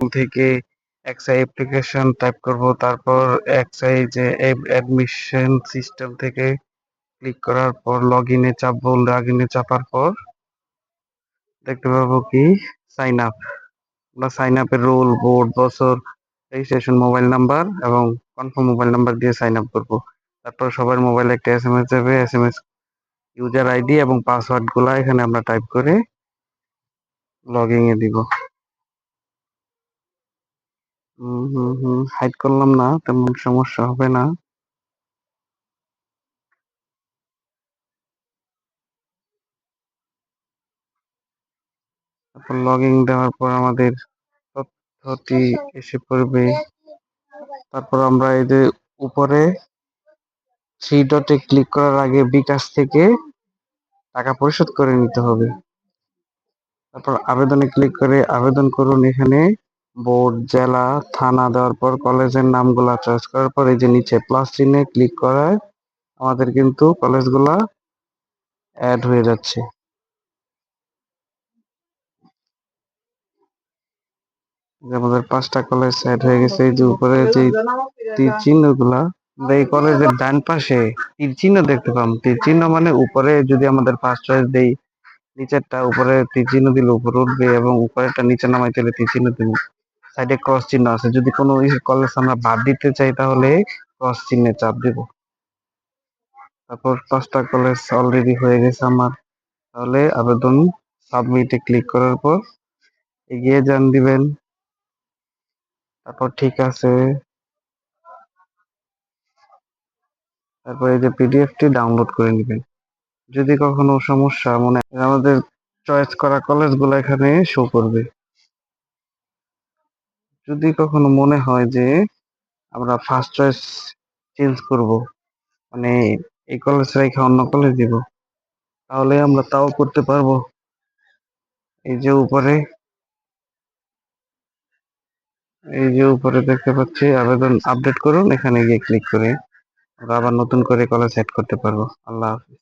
থেকে XI application type করব। তারপর এক্সআই যে অ্যাডমিশন সিস্টেম থেকে ক্লিক করার পর লগ ইনে চাপবো লগ ইনে চাপার পর দেখতে পাবো কি সাইন আপ আমরা সাইন আপের রোল বোর্ড বছর রেজিস্ট্রেশন মোবাইল নাম্বার এবং কনফার্ম মোবাইল নাম্বার দিয়ে সাইন আপ করব। তারপর সবার মোবাইলে একটা এস এম এস যাবে S M S user ID এবং পাসওয়ার্ডগুলা এখানে আমরা টাইপ করে লগইন এ দিব। হাইড করলাম না তেমন সমস্যা হবে না। তারপর লগইন দেওয়ার পর আমাদের তথ্যটি এসে পড়বে। তারপর আমরা এই যে উপরে থ্রি ডটে ক্লিক করার আগে বিকাশ থেকে টাকা পরিশোধ করে নিতে হবে। তারপর আবেদনে ক্লিক করে আবেদন করুন এখানে। বোর্ড, জেলা, থানা দেওয়ার পর কলেজের নামগুলা চয়েস করার পর এই যে নিচে প্লাস চিহ্নে ক্লিক করায় আমাদের কিন্তু কলেজগুলা অ্যাড হয়ে যাচ্ছে। আমাদের পাঁচটা কলেজ অ্যাড হয়ে গেছে, এই যে উপরে যে তীর চিহ্নগুলা এই কলেজের ডান পাশে তীর চিহ্ন দেখতে পাম। তীর চিহ্ন মানে উপরে যদি আমাদের ফার্স্ট চয়েস দেই, নিচেরটা উপরে তীর চিহ্ন দিলে উপরে উঠবে এবং উপরেরটা নিচে নামাই দিলে তীর চিহ্ন দিবে। সাইডে ক্রস চিহ্ন আছে। যদি কোনো কলেজ আমরা বাদ দিতে চাই, তাহলে ক্রস চিহ্নে চাপ দিব। তারপর পাঁচটা কলেজ অলরেডি হয়ে গেছে আমার। তাহলে আবেদন সাবমিটে ক্লিক করার পর এগিয়ে যান দিবেন। তারপর ঠিক আছে। তারপর এই যে পিডিএফটি ডাউনলোড করে নেবেন। যদি কখনো সমস্যা মনে আমাদের চয়েস করা কলেজগুলো এখানে শো করবে। যদি কখনো মনে হয় যে আমরা ফার্স্ট চয়েস চেঞ্জ করব মানে এই কলেজ রেখে অন্য কলেজ দিব তাহলে আমরা তাও করতে পারব। এই যে উপরে, এই যে উপরে দেখতে পাচ্ছি, আবেদন আপডেট করুন, এখানে গিয়ে ক্লিক করে আমরা আবার নতুন করে কলেজ সেট করতে পারব। আল্লাহ হাফিজ।